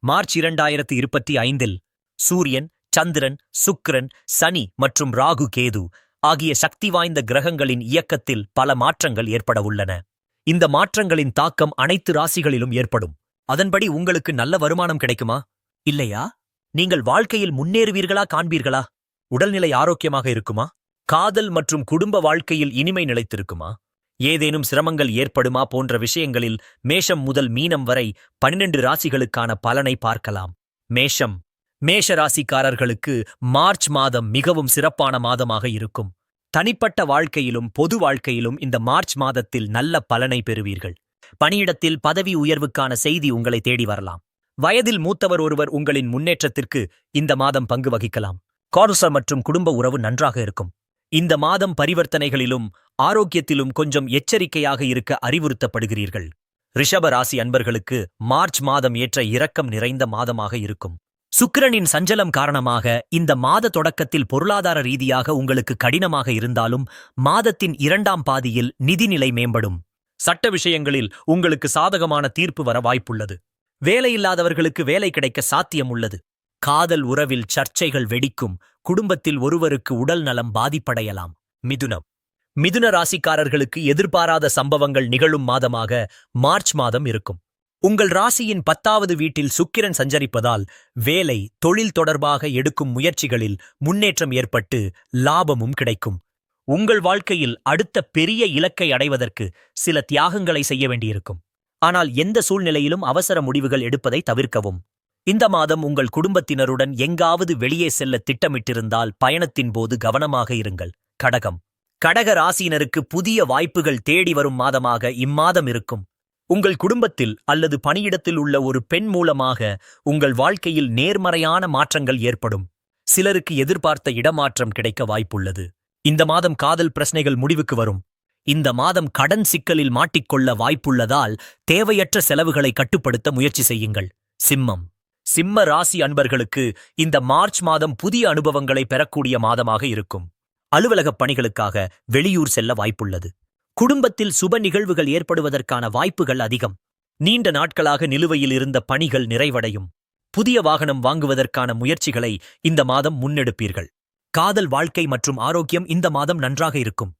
March இரண்டாயிரத்து இருபத்தி ஐந்தில் சூரியன் சந்திரன் சுக்கிரன் சனி மற்றும் ராகு கேது ஆகிய சக்தி வாய்ந்த கிரகங்களின் இயக்கத்தில் பல மாற்றங்கள் ஏற்பட உள்ளன. இந்த மாற்றங்களின் தாக்கம் அனைத்து ராசிகளிலும் ஏற்படும். அதன்படி உங்களுக்கு நல்ல வருமானம் கிடைக்குமா? இல்லையா? நீங்கள் வாழ்க்கையில் முன்னேறுவீர்களா காண்பீர்களா? உடல்நிலை ஆரோக்கியமாக இருக்குமா? காதல் மற்றும் குடும்ப வாழ்க்கையில் இனிமை நிலைத்திருக்குமா? ஏதேனும் சிரமங்கள் ஏற்படுமா போன்ற விஷயங்களில் மேஷம் முதல் மீனம் வரை பன்னிரண்டு ராசிகளுக்கான பலனை பார்க்கலாம். மேஷம். மேஷ ராசிக்காரர்களுக்கு மார்ச் மாதம் மிகவும் சிறப்பான மாதமாக இருக்கும். தனிப்பட்ட வாழ்க்கையிலும் பொது வாழ்க்கையிலும் இந்த மார்ச் மாதத்தில் நல்ல பலனை பெறுவீர்கள். பணியிடத்தில் பதவி உயர்வுக்கான செய்தி உங்களை தேடி வரலாம். வயதில் மூத்தவர் ஒருவர் உங்களின் முன்னேற்றத்திற்கு இந்த மாதம் பங்கு வகிக்கலாம். கார்சர் மற்றும் குடும்ப உறவு நன்றாக இருக்கும். இந்த மாதம் பரிவர்த்தனைகளிலும் ஆரோக்கியத்திலும் கொஞ்சம் எச்சரிக்கையாக இருக்க அறிவுறுத்தப்படுகிறீர்கள். ரிஷப ராசி அன்பர்களுக்கு மார்ச் மாதம் ஏற்ற இரக்கம் நிறைந்த மாதமாக இருக்கும். சுக்கிரனின் சஞ்சலம் காரணமாக இந்த மாத தொடக்கத்தில் பொருளாதார ரீதியாக உங்களுக்கு கடினமாக இருந்தாலும் மாதத்தின் இரண்டாம் பாதியில் நிதிநிலை மேம்படும். சட்ட விஷயங்களில் உங்களுக்கு சாதகமான தீர்ப்பு வர வாய்ப்புள்ளது. வேலையில்லாதவர்களுக்கு வேலை கிடைக்க சாத்தியம் உள்ளது. காதல் உறவில் சர்ச்சைகள் வெடிக்கும். குடும்பத்தில் ஒருவருக்கு உடல் நலம் பாதிப்படையலாம். மிதுனம். மிதுன ராசிக்காரர்களுக்கு எதிர்பாராத சம்பவங்கள் நிகழும் மாதமாக மார்ச் மாதம் இருக்கும். உங்கள் ராசியின் பத்தாவது வீட்டில் சுக்கிரன் சஞ்சரிப்பதால் வேலை தொழில் தொடர்பாக எடுக்கும் முயற்சிகளில் முன்னேற்றம் ஏற்பட்டு லாபமும் கிடைக்கும். உங்கள் வாழ்க்கையில் அடுத்த பெரிய இலக்கை அடைவதற்கு சில தியாகங்களை செய்ய வேண்டியிருக்கும். ஆனால் எந்த சூழ்நிலையிலும் அவசர முடிவுகள் எடுப்பதை தவிர்க்கவும். இந்த மாதம் உங்கள் குடும்பத்தினருடன் எங்காவது வெளியே செல்ல திட்டமிட்டிருந்தால் பயணத்தின் போது கவனமாக இருங்கள். கடகம். கடக ராசியினருக்கு புதிய வாய்ப்புகள் தேடி வரும் மாதமாக இம்மாதம் இருக்கும். உங்கள் குடும்பத்தில் அல்லது பணியிடத்தில் உள்ள ஒரு பெண் மூலமாக உங்கள் வாழ்க்கையில் நேர்மறையான மாற்றங்கள் ஏற்படும். சிலருக்கு எதிர்பார்த்த இடமாற்றம் கிடைக்க வாய்ப்புள்ளது. இந்த மாதம் காதல் பிரச்சனைகள் முடிவுக்கு வரும். இந்த மாதம் கடன் சிக்கலில் மாட்டிக்கொள்ள வாய்ப்புள்ளதால் தேவையற்ற செலவுகளை கட்டுப்படுத்த முயற்சி செய்யுங்கள். சிம்மம். சிம்ம ராசி அன்பர்களுக்கு இந்த மார்ச் மாதம் புதிய அனுபவங்களை பெறக்கூடிய மாதமாக இருக்கும். அலுவலகப் பணிகளுக்காக வெளியூர் செல்ல வாய்ப்புள்ளது. குடும்பத்தில் சுப நிகழ்வுகள் ஏற்படுவதற்கான வாய்ப்புகள் அதிகம். நீண்ட நாட்களாக நிலுவையில் இருந்த பணிகள் நிறைவடையும். புதிய வாகனம் வாங்குவதற்கான முயற்சிகளை இந்த மாதம் முன்னெடுப்பீர்கள். காதல் வாழ்க்கை மற்றும் ஆரோக்கியம் இந்த மாதம் நன்றாக இருக்கும்.